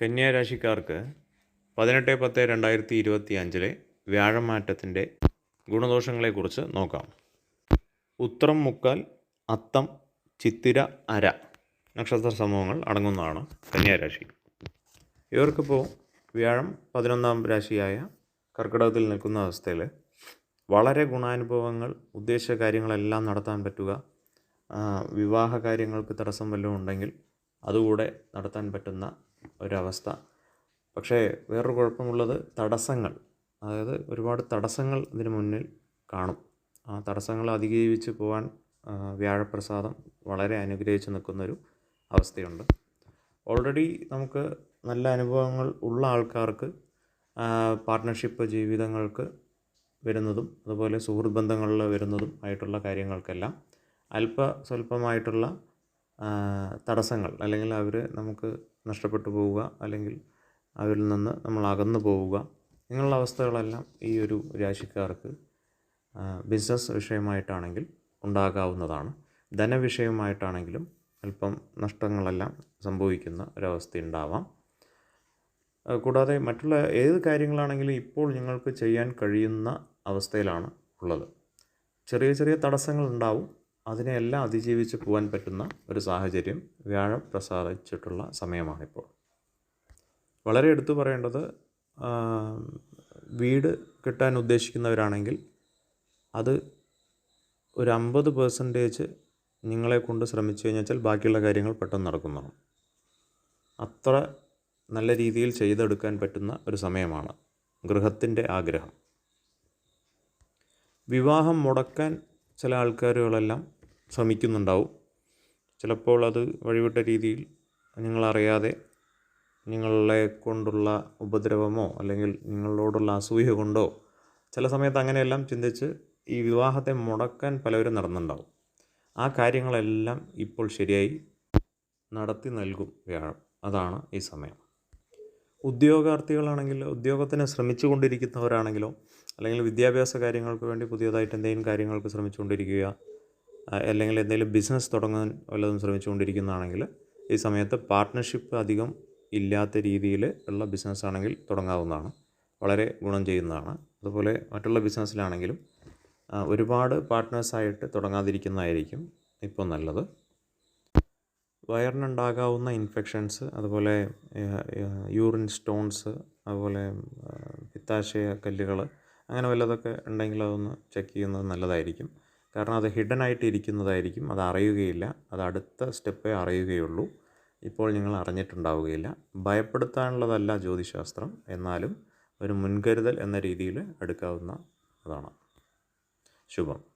കന്യാ രാശിക്കാർക്ക് പതിനെട്ട് പത്ത് രണ്ടായിരത്തി ഇരുപത്തി അഞ്ചിലെ വ്യാഴമാറ്റത്തിന്റെ ഗുണദോഷങ്ങളെക്കുറിച്ച് നോക്കാം. ഉത്രം മുക്കാൽ അത്തം ചിത്തിര അര നക്ഷത്ര സമൂഹങ്ങൾ അടങ്ങുന്നതാണ് കന്യാരാശി. ഇവർക്കിപ്പോൾ വ്യാഴം പതിനൊന്നാം രാശിയായ കർക്കിടകത്തിൽ നിൽക്കുന്ന അവസ്ഥയിൽ വളരെ ഗുണാനുഭവങ്ങൾ ഉദ്ദേശ കാര്യങ്ങളെല്ലാം നടത്താൻ പറ്റുക വിവാഹ കാര്യങ്ങൾക്ക് തടസ്സം വല്ലതും ഉണ്ടെങ്കിൽ അതുകൂടെ നടത്താൻ പറ്റുന്ന ഒരവസ്ഥ. പക്ഷേ വേറൊരു കുഴപ്പമുള്ളത് തടസ്സങ്ങൾ. അതായത് ഒരുപാട് തടസ്സങ്ങൾ ഇതിന് മുന്നിൽ കാണും. ആ തടസ്സങ്ങൾ അതിജീവിച്ച് പോകാൻ വ്യാഴപ്രസാദം വളരെ അനുഗ്രഹിച്ച് നിൽക്കുന്നൊരു അവസ്ഥയുണ്ട്. ഓൾറെഡി നമുക്ക് നല്ല അനുഭവങ്ങൾ ഉള്ള ആൾക്കാർക്ക് പാർട്ട്ണർഷിപ്പ് ജീവിതങ്ങൾക്ക് വരുന്നതും അതുപോലെ സുഹൃത്ത് ബന്ധങ്ങളിൽ വരുന്നതും ആയിട്ടുള്ള കാര്യങ്ങൾക്കെല്ലാം അല്പ സ്വല്പമായിട്ടുള്ള തടസ്സങ്ങൾ അല്ലെങ്കിൽ അവർ നമുക്ക് നഷ്ടപ്പെട്ടു പോവുക അല്ലെങ്കിൽ അവരിൽ നിന്ന് നമ്മൾ അകന്നു പോവുക. ഇങ്ങനെയുള്ള അവസ്ഥകളെല്ലാം ഈ ഒരു രാശിക്കാർക്ക് ബിസിനസ് വിഷയമായിട്ടാണെങ്കിൽ ഉണ്ടാകാവുന്നതാണ്. ധനവിഷയമായിട്ടാണെങ്കിലും അല്പം നഷ്ടങ്ങളെല്ലാം സംഭവിക്കുന്ന ഒരവസ്ഥ ഉണ്ടാവാം. കൂടാതെ മറ്റുള്ള ഏത് കാര്യങ്ങളാണെങ്കിലും ഇപ്പോൾ നിങ്ങൾക്ക് ചെയ്യാൻ കഴിയുന്ന അവസ്ഥയിലാണ് ഉള്ളത്. ചെറിയ ചെറിയ തടസ്സങ്ങൾ ഉണ്ടാവും. അതിനെയെല്ലാം അതിജീവിച്ച് പോകാൻ പറ്റുന്ന ഒരു സാഹചര്യം വ്യാഴം പ്രസാദിച്ചിട്ടുള്ള സമയമാണിപ്പോൾ. വളരെ എടുത്തു പറയേണ്ടത് വീട് കിട്ടാൻ ഉദ്ദേശിക്കുന്നവരാണെങ്കിൽ അത് ഒരു അമ്പത് പേഴ്സന്റേജ് നിങ്ങളെ കൊണ്ട് ശ്രമിച്ചു കഴിഞ്ഞാൽ ബാക്കിയുള്ള കാര്യങ്ങൾ പെട്ടെന്ന് നടക്കുന്നതാണ്. അത്ര നല്ല രീതിയിൽ ചെയ്തെടുക്കാൻ പറ്റുന്ന ഒരു സമയമാണ് ഗൃഹത്തിന്റെ ആഗ്രഹം. വിവാഹം മുടക്കാൻ ചില ആൾക്കാരുകളെല്ലാം ശ്രമിക്കുന്നുണ്ടാവും. ചിലപ്പോൾ അത് വഴിവിട്ട രീതിയിൽ നിങ്ങളറിയാതെ നിങ്ങളെ കൊണ്ടുള്ള ഉപദ്രവമോ അല്ലെങ്കിൽ നിങ്ങളോടുള്ള അസൂയ കൊണ്ടോ ചില സമയത്ത് അങ്ങനെയെല്ലാം ചിന്തിച്ച് ഈ വിവാഹത്തെ മുടക്കാൻ പലവരും നടന്നുണ്ടാവും ആ കാര്യങ്ങളെല്ലാം ഇപ്പോൾ ശരിയായി നടത്തി നൽകും വ്യാഴം അതാണ് ഈ സമയം. ഉദ്യോഗാർത്ഥികളാണെങ്കിൽ ഉദ്യോഗത്തിന് ശ്രമിച്ചു കൊണ്ടിരിക്കുന്നവരാണെങ്കിലോ അല്ലെങ്കിൽ വിദ്യാഭ്യാസ കാര്യങ്ങൾക്ക് വേണ്ടി പുതിയതായിട്ട് എന്തെങ്കിലും കാര്യങ്ങൾക്ക് ശ്രമിച്ചുകൊണ്ടിരിക്കുക അല്ലെങ്കിൽ എന്തെങ്കിലും ബിസിനസ് തുടങ്ങാൻ വല്ലതും ശ്രമിച്ചുകൊണ്ടിരിക്കുന്നതാണെങ്കിൽ ഈ സമയത്ത് പാർട്ട്ണർഷിപ്പ് അധികം ഇല്ലാത്ത രീതിയിൽ ഉള്ള ബിസിനസ് ആണെങ്കിൽ തുടങ്ങാവുന്നതാണ്. വളരെ ഗുണം ചെയ്യുന്നതാണ്. അതുപോലെ മറ്റുള്ള ബിസിനസ്സിലാണെങ്കിലും ഒരുപാട് പാർട്ട്നേഴ്സായിട്ട് തുടങ്ങാതിരിക്കുന്നതായിരിക്കും ഇപ്പോൾ നല്ലത്. വയറിനുണ്ടാകാവുന്ന ഇൻഫെക്ഷൻസ് അതുപോലെ യൂറിൻ സ്റ്റോൺസ് അതുപോലെ പിത്താശയ കല്ലുകൾ അങ്ങനെ വല്ലതൊക്കെ ഉണ്ടെങ്കിൽ അതൊന്ന് ചെക്ക് ചെയ്യുന്നത് നല്ലതായിരിക്കും. കാരണം അത് ഹിഡൻ ആയിട്ട് ഇരിക്കുന്നതായിരിക്കും അത് അറിയുകയില്ല. അത് അടുത്ത സ്റ്റെപ്പേ അറിയുകയുള്ളൂ. ഇപ്പോൾ നിങ്ങൾ അറിഞ്ഞിട്ടുണ്ടാവുകയില്ല. ഭയപ്പെടുത്താനുള്ളതല്ല ജ്യോതിശാസ്ത്രം. എന്നാലും ഒരു മുൻകരുതൽ എന്ന രീതിയിൽ എടുക്കാവുന്ന അതാണ് ശുഭം.